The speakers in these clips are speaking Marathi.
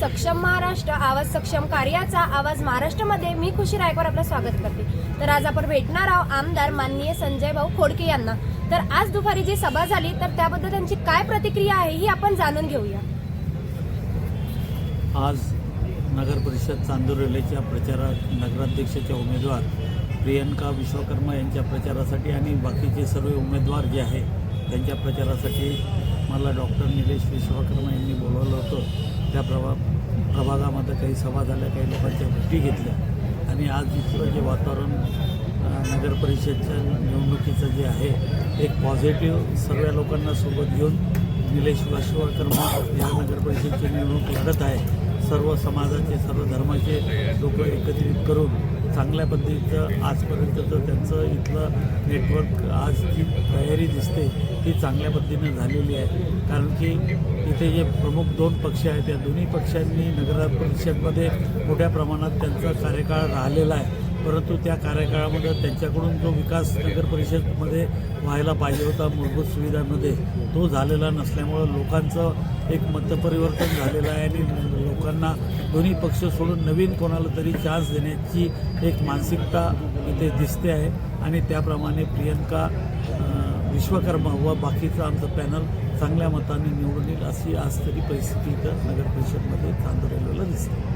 सक्षम महाराष्ट्र आवाज सक्षम कार्याचा आवाज महाराष्ट्रामध्ये. मी खुशी रायकर आपलं स्वागत करते. तर आज आपण भेटणार आहोत आमदार माननीय संजय भाऊ खोडके यांना. तर आज दुपारी जी सभा झाली तर त्याबद्दल त्यांची काय प्रतिक्रिया आहे ही आपण जाणून घेऊया. आज नगर परिषद चांदुर्लेच्या प्रचारात नगराध्यक्षाच्या उमेदवार प्रियंका विश्वकर्मा यांच्या प्रचारासाठी आणि बाकीचे सर्व उमेदवार जे आहे त्यांच्या प्रचारासाठी मला डॉक्टर निलेश विश्वकर्मा यांनी बोलवलं होतं. त्या प्रभा प्रभागामध्ये काही सभा झाल्या काही लोकांच्या भेटी घेतल्या. आणि आज इथलं जे वातावरण नगर परिषदच्या निवडणुकीचं जे आहे एक पॉझिटिव्ह सर्व लोकांना सोबत घेऊन निलेश विश्वकर्मा या नगर परिषदची निवडणूक लढत आहे. सर्व समाजाचे सर्व धर्माचे लोक एकत्रित करून चांगल्या पद्धतीचं आजपर्यंतचं त्यांचं इथलं नेटवर्क आज जी तयारी दिसते ती चांगल्या पद्धतीनं झालेली आहे. कारण की इथे जे प्रमुख दोन पक्ष आहेत त्या दोन्ही पक्षांनी नगर परिषदमध्ये मोठ्या प्रमाणात त्यांचा कार्यकाळ राहिलेला आहे. परंतु त्या कार्यकाळामध्ये त्यांच्याकडून जो विकास नगर परिषदमध्ये व्हायला पाहिजे होता मूलभूत सुविधांमध्ये तो झालेला नसल्यामुळं लोकांचं एक मतपरिवर्तन झालेलं आहे आणि लोकांना दोन्ही पक्ष सोडून नवीन कोणाला तरी चान्स देण्याची एक मानसिकता इथे दिसते आहे. आणि त्याप्रमाणे प्रियंका विश्वकर्मा व बाकीचं आमचं पॅनल चांगल्या मताने निवडून येईल अशी आज तरी परिस्थिती इथं नगर परिषदमध्ये चांदोरेला दिसते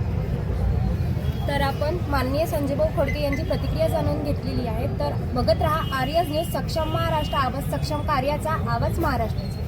तर आपण माननीय संजयभाऊ खोडके यांची प्रतिक्रिया जाणून घेतलेली आहे. तर बघत रहा आर्यस न्यूज सक्षम महाराष्ट्र आवाज सक्षम कार्याचा आवाज महाराष्ट्राचा.